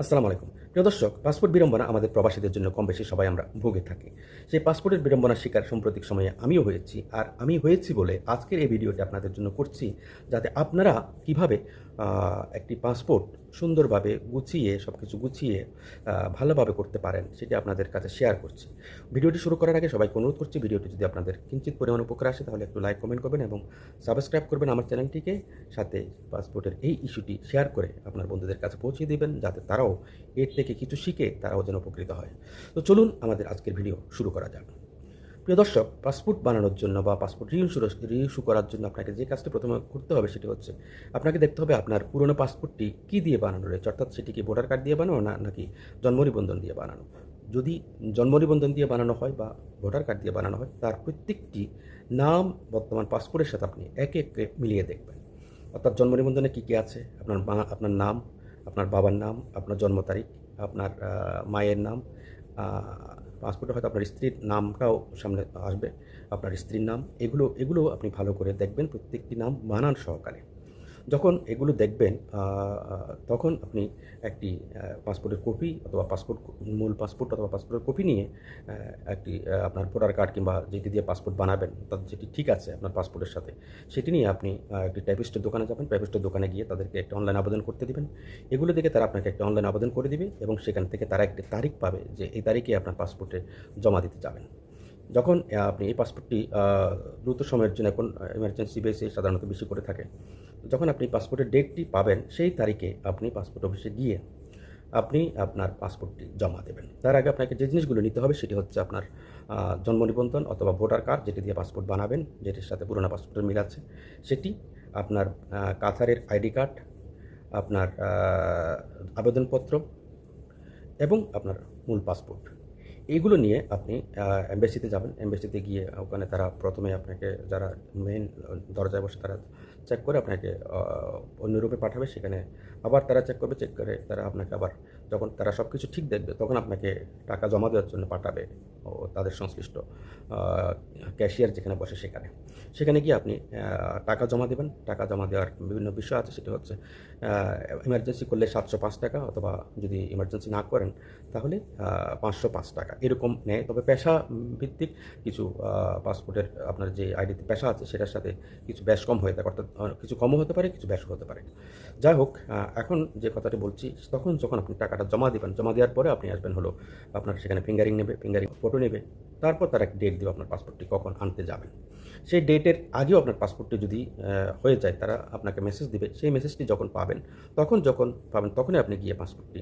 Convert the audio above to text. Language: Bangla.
আসসালামু আলাইকুম প্রিয় দর্শক, পাসপোর্ট বিড়ম্বনা আমাদের প্রবাসীদের জন্য কম বেশি সবাই আমরা ভুগে থাকি। সেই পাসপোর্টের বিড়ম্বনার শিকার সাম্প্রতিক সময়ে আমিও হয়েছি আর আমি হয়েছি বলে আজকের এই ভিডিওটি আপনাদের জন্য করছি যাতে আপনারা কীভাবে একটি পাসপোর্ট সুন্দরভাবে গুছিয়ে সব কিছু গুছিয়ে ভালোভাবে করতে পারেন সেটি আপনাদের কাছে শেয়ার করছি। ভিডিওটি শুরু করার আগে সবাইকে অনুরোধ করছি ভিডিওটি যদি আপনাদের কিঞ্চিত পরিমাণ উপকার আসে তাহলে একটু লাইক কমেন্ট করবেন এবং সাবস্ক্রাইব করবেন আমার চ্যানেলটিকে। সাথে পাসপোর্টের এই ইস্যুটি শেয়ার করে আপনার বন্ধুদের কাছে পৌঁছে দেবেন যাতে তারাও এর থেকে কিছু শিখে তারাও যেন উপকৃত হয়। তো চলুন আমাদের আজকের ভিডিও শুরু করা যাক। প্রিয় দর্শক, পাসপোর্ট বানানোর জন্য বা পাসপোর্ট রিইস্যু রিইস্যু করার জন্য আপনাকে যে কাজটি প্রথমে করতে হবে সেটি হচ্ছে, আপনাকে দেখতে হবে আপনার পুরনো পাসপোর্টটি কী দিয়ে বানানো রয়েছে? অর্থাৎ সেটি কি ভোটার কার্ড দিয়ে বানানো না, নাকি জন্ম নিবন্ধন দিয়ে বানানো? যদি জন্ম নিবন্ধন দিয়ে বানানো হয় বা ভোটার কার্ড দিয়ে বানানো হয়, তার প্রত্যেকটি নাম, বর্তমান পাসপোর্টের সাথে আপনি একে একে মিলিয়ে দেখবেন। অর্থাৎ জন্ম নিবন্ধনে কী কী আছে? আপনার মা, আপনার নাম, আপনার বাবার নাম, আপনার জন্ম তারিখ আপনার মায়ের নাম পাসপোর্টে হয়তো আপনার স্ত্রীর নামটাও সামনে আসবে, আপনার স্ত্রীর নাম, এগুলো এগুলো আপনি ভালো করে দেখবেন, প্রত্যেকটি নাম মানান সহকারে। যখন এগুলো দেখবেন তখন আপনি একটি পাসপোর্টের কপি অথবা পাসপোর্ট মূল পাসপোর্ট অথবা পাসপোর্টের কপি নিয়ে একটি আপনার ভোটার কার্ড কিংবা যেটি দিয়ে পাসপোর্ট বানাবেন অর্থাৎ যেটি ঠিক আছে আপনার পাসপোর্টের সাথে, সেটি নিয়ে আপনি একটি টাইপিস্টের দোকানে যাবেন টাইপিস্টের দোকানে গিয়ে তাদেরকে একটা অনলাইন আবেদন করতে দিবেন। এগুলো দেখে তারা আপনাকে একটা অনলাইন আবেদন করে দিবে এবং সেখান থেকে তারা একটি তারিখ পাবে যে এই তারিখে আপনার পাসপোর্টে জমা দিতে যাবেন। যখন আপনি এই পাসপোর্টটি দ্রুত সময়ের জন্য এখন ইমার্জেন্সি বেসে সাধারণত বেশি করে থাকে যখন আপনি পাসপোর্টের ডেটটি পাবেন সেই তারিখে আপনি পাসপোর্ট অফিসে গিয়ে আপনি আপনার পাসপোর্টটি জমা দেবেন। তার আগে আপনাকে যে জিনিসগুলো নিতে হবে সেটি হচ্ছে আপনার জন্ম নিবন্ধন অথবা ভোটার কার্ড যেটি দিয়ে পাসপোর্ট বানাবেন যেটির সাথে পুরোনো পাসপোর্টের মিল আছে। সেটি আপনার আহ, কাতারের আইডি কার্ড আপনার আবেদনপত্র এবং আপনার মূল পাসপোর্ট। এইগুলো নিয়ে আপনি এম্বাসিতে যাবেন। এম্বাসিতে গিয়ে ওখানে তারা প্রথমে আপনাকে যারা মেইন দরজায় বসে তারা চেক করে আপনাকে অন্য রূপে পাঠাবে। সেখানে আবার তারা চেক করবে চেক করে তারা আপনাকে আবার যখন তারা সব কিছু ঠিক দেখবে, তখন আপনাকে টাকা জমা দেওয়ার জন্য পাঠাবে ও তাদের সংশ্লিষ্ট। ক্যাশিয়ার যেখানে বসে সেখানে। সেখানে গিয়ে আপনি টাকা জমা দেবেন। টাকা জমা দেওয়ার বিভিন্ন বিষয় আছে। সেটি হচ্ছে ইমার্জেন্সি করলে সাতশো পাঁচ টাকা অথবা যদি ইমার্জেন্সি না করেন, তাহলে পাঁচশো পাঁচ টাকা। এরকম নেয়। তবে পেশা ভিত্তিক কিছু পাসপোর্টের আপনার যে আইডিতে পেশা আছে, সেটার সাথে কিছু ব্যাস কম হয়ে থাকে। অর্থাৎ কিছু কমও হতে পারে, কিছু ব্যাসও হতে পারে। যাই হোক এখন যে কথাটি বলছি, তখন যখন আপনি টাকাটা জমা দেবেন, জমা দেওয়ার পরে আপনি আসবেন হলো, আপনার সেখানে ফিঙ্গারিং নেবে ফিঙ্গারিং ফটো নেবে। তারপর তার একটা ডেট দিব আপনার পাসপোর্টটি কখন আনতে যাবেন। সেই ডেটের আগেও আপনার পাসপোর্টটি যদি হয়ে যায়, তারা আপনাকে মেসেজ দিবে। সেই মেসেজটি যখন পাবেন, তখন যখন পাবেন, তখনই আপনি গিয়ে পাসপোর্টটি